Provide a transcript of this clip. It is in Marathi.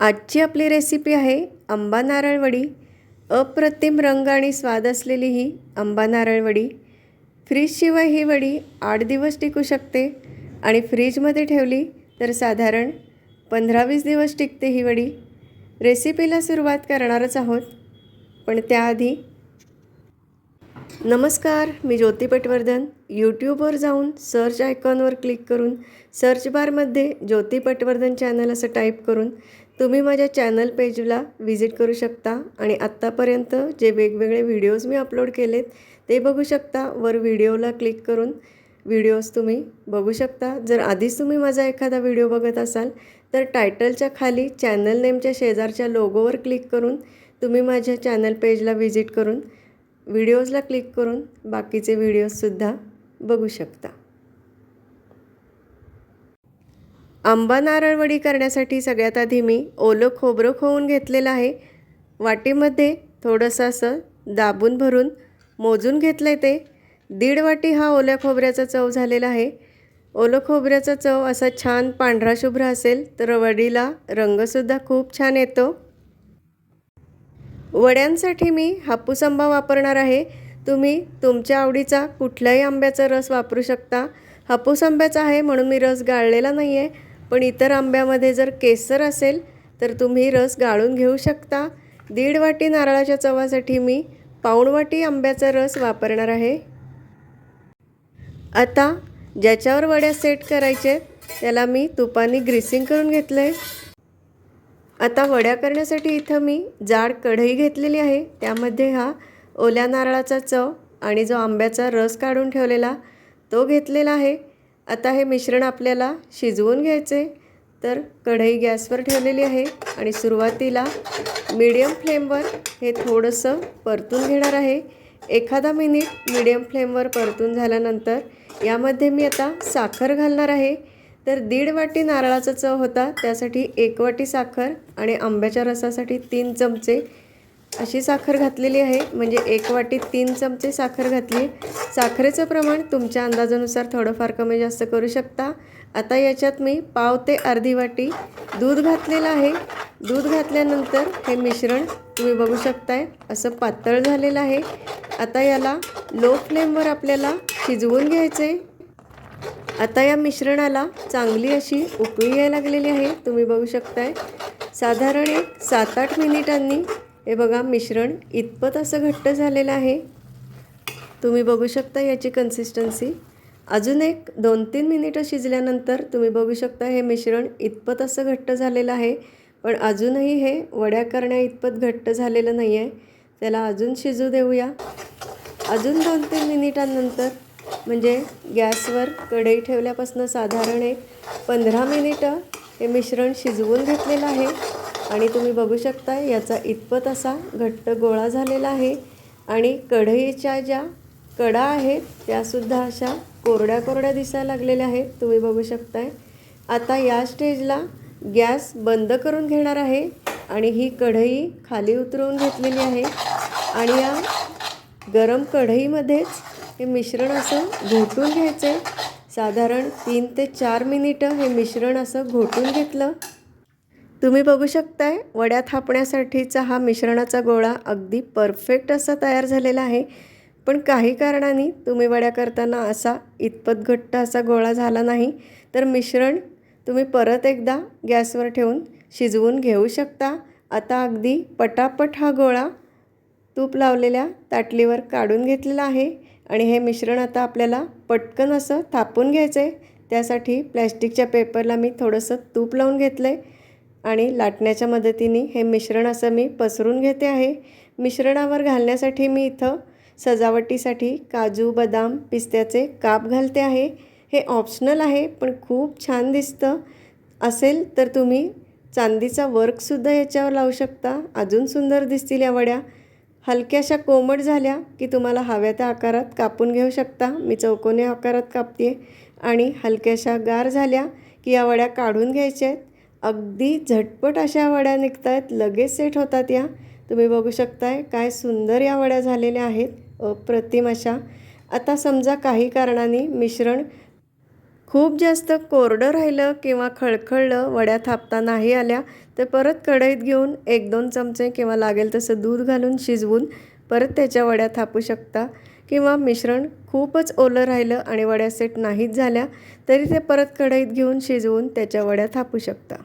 आजची आपली रेसिपी आहे आंबा नारळवडी अप्रतिम रंग आणि स्वाद असलेली ही आंबा नारळवडी फ्रीजशिवाय ही वडी आठ दिवस टिकू शकते आणि फ्रीजमध्ये ठेवली तर साधारण पंधरा वीस दिवस टिकते ही वडी. रेसिपीला सुरुवात करणारच आहोत. पण त्याआधी नमस्कार मी ज्योती पटवर्धन. यूट्यूबवर जाऊन सर्च आयकॉनवर क्लिक करून सर्च बारमध्ये ज्योती पटवर्धन चॅनल असं टाईप करून तुम्ही माझ्या चॅनल पेजला व्हिजिट करू शकता आणि आत्तापर्यंत जे वेगवेगळे व्हिडिओज मी अपलोड केलेत ते बघू शकता. वर व्हिडिओला क्लिक करून व्हिडिओज तुम्ही बघू शकता. जर आधीच तुम्ही माझा एखादा व्हिडिओ बघत असाल तर टायटलच्या खाली चॅनल नेमच्या शेजारच्या लोगोवर क्लिक करून तुम्ही माझ्या चॅनल पेजला व्हिजिट करून व्हिडिओजला क्लिक करून बाकीचे व्हिडिओजसुद्धा बघू शकता. आंबा नारळवडी करण्यासाठी सगळ्यात आधी मी ओलं खोबरं खोवून घेतलेलं आहे. वाटीमध्ये थोडंसं असं दाबून भरून मोजून घेतलं आहे ते. दीड वाटी हा ओल्या खोबऱ्याचा चव झालेला आहे. ओलं खोबऱ्याचा चव असा छान पांढरा शुभ्र असेल तर वडीला रंगसुद्धा खूप छान येतो. वड्यांसाठी मी हापूस आंबा वापरणार आहे. तुम्ही तुमच्या आवडीचा कुठल्याही आंब्याचा रस वापरू शकता. हापूस आंब्याचा आहे म्हणून मी रस गाळलेला नाही आहे पण इतर आंब्यामध्ये जर केसर असेल तर तुम्ही रस गाळून घेऊ शकता. दीड वाटी नारळाच्या चवासाठी मी पाऊण वाटी आंब्याचा रस वापरणार आहे. आता ज्याच्यावर वड्या सेट करायचे त्याला मी तुपाने ग्रीसिंग करून घेतलं आहे आता वड्या करण्यासाठी इथं मी जाड कढई घेतलेली आहे. त्यामध्ये हा ओल्या नारळाचा चव आणि जो आंब्याचा रस काढून ठेवलेला तो घेतलेला आहे. आता हे मिश्रण आपल्याला शिजवून घ्यायचे. तर कढई गॅसवर ठेवलेली आहे आणि सुरुवातीला मीडियम फ्लेमवर हे थोडंसं परतून घेणार आहे. एखादा मिनिट मीडियम फ्लेमवर परतून झाल्यानंतर यामध्ये मी आता साखर घालणार आहे. तर दीड वाटी नारळाचा चव होता त्यासाठी एक वाटी साखर आणि आंब्याच्या रसासाठी तीन चमचे अशी साखर घातलेली आहे. म्हणजे एक वाटी तीन चमचे साखर घातली साखरेचं प्रमाण तुमच्या अंदाजानुसार थोडंफार कमी जास्त करू शकता. आता याच्यात मी पाव ते अर्धी वाटी दूध घातलेलं आहे. दूध घातल्यानंतर हे मिश्रण तुम्ही बघू शकताय असं पातळ झालेलं आहे. आता याला लो फ्लेमवर आपल्याला शिजवून घ्यायचं आहे आता या मिश्रणाला चांगली अशी उकळी यायला लागलेली आहे. तुम्ही बघू शकताय. साधारण एक सात आठ मिनिटांनी हे बघा मिश्रण इतपत असं घट्ट झालेलं आहे. तुम्ही बघू शकता याची कन्सिस्टन्सी अजून एक दोन तीन मिनिटं शिजल्यानंतर तुम्ही बघू शकता हे मिश्रण इतपत असं घट्ट झालेलं आहे. पण अजूनही हे वड्या करण्या इतपत घट्ट झालेलं नाही आहे त्याला अजून शिजू देऊया. अजून दोन तीन मिनिटांनंतर म्हणजे गॅसवर कढई ठेवल्यापासून साधारण एक पंधरा मिनिटं हे मिश्रण शिजवून घेतलेलं आहे. आणि तुम्ही बघू शकता याचा इतपत असा घट्ट गोळा झालेला आहे. आणि कढईच्या ज्या कडा आहेत त्यासुद्धा अशा कोरड्या कोरड्या दिसायला लागलेल्या आहेत. तुम्ही बघू शकताय. आता या स्टेजला गॅस बंद करून घेणार आहे आणि ही कढई खाली उतरवून घेतलेली आहे. आणि या गरम कढईमध्येच हे मिश्रण असं घोटून घ्यायचं आहे साधारण तीन ते चार मिनिटं हे मिश्रण असं घोटून घेतलं. तुम्ही बघू शकताय वड्या थापण्यासाठीचा हा मिश्रणाचा गोळा अगदी परफेक्ट असा तयार झालेला आहे. पण काही कारणाने तुम्ही वड्या करताना असा इतपत घट्ट असा गोळा झाला नाही तर मिश्रण तुम्ही परत एकदा गॅसवर ठेवून शिजवून घेऊ शकता. आता अगदी पटापट हा गोळा तूप लावलेल्या ताटलीवर काढून घेतलेला आहे आणि हे मिश्रण आता आपल्याला पटकन असं थापून घ्यायचं आहे त्यासाठी प्लॅस्टिकच्या पेपरला मी थोडंसं तूप लावून घेतलं आहे आणि लाटण्याच्या मदतीने हे मिश्रण असं मी पसरून घेते आहे. मिश्रणावर घालण्यासाठी मी इथं सजावटीसाठी काजू बदाम पिस्त्याचे काप घालते आहे. हे ऑप्शनल आहे पण खूप छान दिसतं. असेल तर तुम्ही चांदीचा वर्कसुद्धा याच्यावर लावू शकता. अजून सुंदर दिसतील या वड्या. हलक्याशा कोमट झाल्या की तुम्हाला हव्या त्या आकारात कापून घेऊ शकता. मी चौकोनी आकारात कापते आणि हलक्याशा गार झाल्या की या वड्या काढून घ्यायच्या आहेत. अगदी झटपट अशा वड्या निघत आहेत लगेच सेट होतात या. तुम्ही बघू शकताय काय सुंदर या वड्या झालेल्या आहेत. अप्रतिम अशा. आता समजा काही कारणाने मिश्रण खूप जास्त कोरडं राहिलं किंवा खळखळलं वड्या थापता नाही आल्या तर परत कढईत घेऊन एक दोन चमचे किंवा लागेल तसं दूध घालून शिजवून परत त्याच्या वड्या थापू शकता. किंवा मिश्रण खूपच ओलं राहिलं आणि वड्या सेट नाहीत झाल्या तरी ते परत कढईत घेऊन शिजवून त्याच्या वड्या थापू शकता.